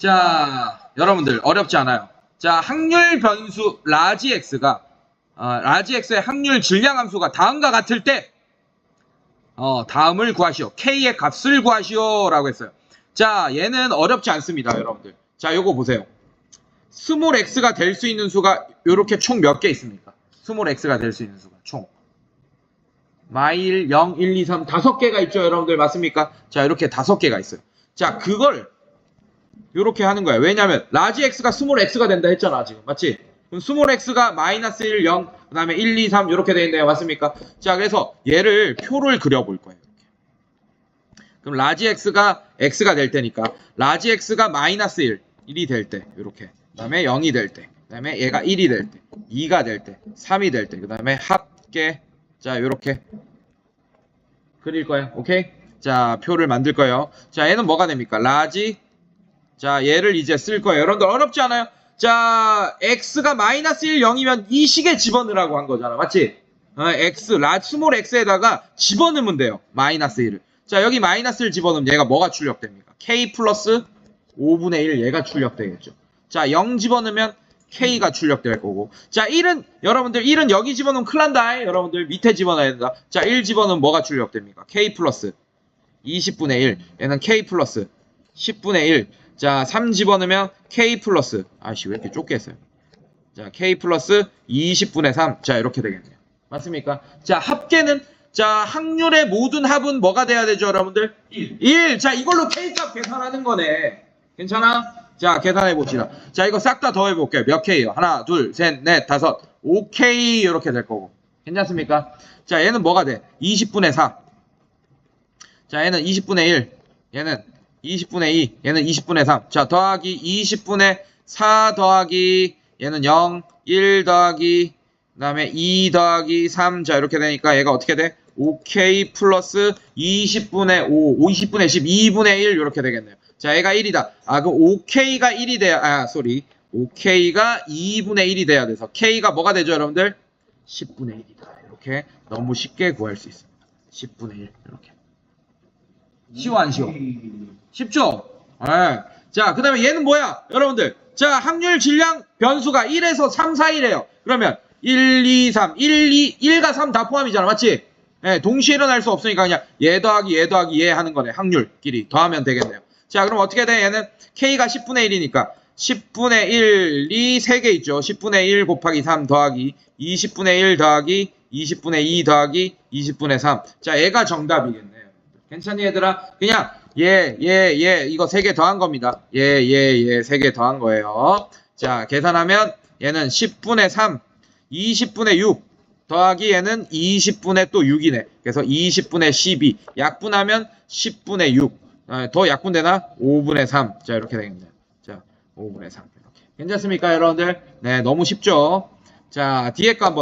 자, 여러분들 어렵지 않아요. 자, 확률 변수 라지 x가 어, 라지 x의 확률 질량 함수가 다음과 같을 때 어, 다음을 구하시오. k의 값을 구하시오라고 했어요. 자, 얘는 어렵지 않습니다, 여러분들. 자, 요거 보세요. 스몰 x가 될 수 있는 수가 요렇게 총 몇 개 있습니까? 스몰 x가 될 수 있는 수가 총 마일 0, 1, 2, 3 다섯 개가 있죠, 여러분들 맞습니까? 자, 이렇게 다섯 개가 있어요. 자, 그걸 요렇게 하는 거예요. 왜냐면 라지 x가 스몰 x가 된다 했잖아, 지금. 맞지? 그럼 스몰 x가 마이너스 1, 0, 그 다음에 1, 2, 3 이렇게 돼 있네요. 맞습니까? 자, 그래서 얘를 표를 그려볼 거예요. 이렇게. 그럼 라지 x가 x가 될 때니까 라지 x가 마이너스 1, 1이 될 때, 이렇게. 그 다음에 0이 될 때, 그 다음에 얘가 1이 될 때, 2가 될 때, 3이 될 때, 그 다음에 합계, 자, 요렇게 그릴 거예요. 오케이? 자, 표를 만들 거예요. 자, 얘는 뭐가 됩니까? 라지. 자, 얘를 이제 쓸 거예요. 여러분들 어렵지 않아요? 자, x가 마이너스 1, 0이면 이 식에 집어넣으라고 한 거잖아. 맞지? 어, x, 라, 스몰 x에다가 집어넣으면 돼요. 마이너스 1을. 자, 여기 마이너스 1 집어넣으면 얘가 뭐가 출력됩니까? k 플러스 5분의 1 얘가 출력되겠죠. 자, 0 집어넣으면 k가 출력될 거고. 자, 1은, 여러분들, 1은 여기 집어넣으면 큰일 난다. 여러분들, 밑에 집어넣어야 된다. 자, 1 집어넣으면 뭐가 출력됩니까? k 플러스 20분의 1. 얘는 k 플러스 10분의 1. 자, 3 집어넣으면 k 플러스, 아씨, 왜 이렇게 좁게 했어요? 자, k 플러스 20분의 3. 자, 이렇게 되겠네요. 맞습니까? 자, 합계는, 자, 확률의 모든 합은 뭐가 돼야 되죠, 여러분들? 1. 1. 자, 이걸로 k 값 계산하는 거네. 괜찮아? 자, 계산해 봅시다. 자, 이거 싹 다 더해 볼게요. 몇 k요? 하나, 둘, 셋, 넷, 다섯. 5k 이렇게 될 거고. 괜찮습니까? 자, 얘는 뭐가 돼? 20분의 4. 자, 얘는 20분의 1. 얘는 20분의 2. 얘는 20분의 3. 자, 더하기 20분의 4 더하기 얘는 0, 1 더하기 그 다음에 2 더하기 3. 자, 이렇게 되니까 얘가 어떻게 돼? 5k 플러스 20분의 5, 20분의 10, 2분의 1 이렇게 되겠네요. 자, 얘가 1이다. 아, 그럼 5k가 1이 돼야 아, 쏘리. 5k가 2분의 1이 돼야 돼서 k가 뭐가 되죠, 여러분들? 10분의 1이다. 이렇게 너무 쉽게 구할 수 있습니다. 10분의 1 이렇게. 쉬워 안 쉬워? 쉽죠? 예. 자, 그 다음에 얘는 뭐야? 여러분들. 자, 확률 질량 변수가 1에서 3, 4이래요. 그러면 1, 2, 3, 1, 2, 1과 3 다 포함이잖아. 맞지? 예, 동시에 일어날 수 없으니까 그냥 얘 더하기 얘 더하기 얘 하는 거네. 확률끼리 더하면 되겠네요. 자, 그럼 어떻게 돼? 얘는 K가 10분의 1이니까 10분의 1이 3개 있죠. 10분의 1 곱하기 3 더하기 20분의 1 더하기 20분의 2 더하기 20분의 3. 자, 얘가 정답이겠네요. 괜찮니 얘들아? 그냥 얘, 얘, 얘 이거 3개 더한 겁니다. 얘, 얘, 얘 3개 더한 거예요. 자, 계산하면 얘는 10분의 3, 20분의 6 더하기 얘는 20분의 또 6이네. 그래서 20분의 12 약분하면 10분의 6. 아, 더 약분되나? 5분의 3. 자, 이렇게 되겠네요. 자, 5분의 3. 이렇게. 괜찮습니까, 여러분들? 네, 너무 쉽죠? 자, 뒤에 거 한번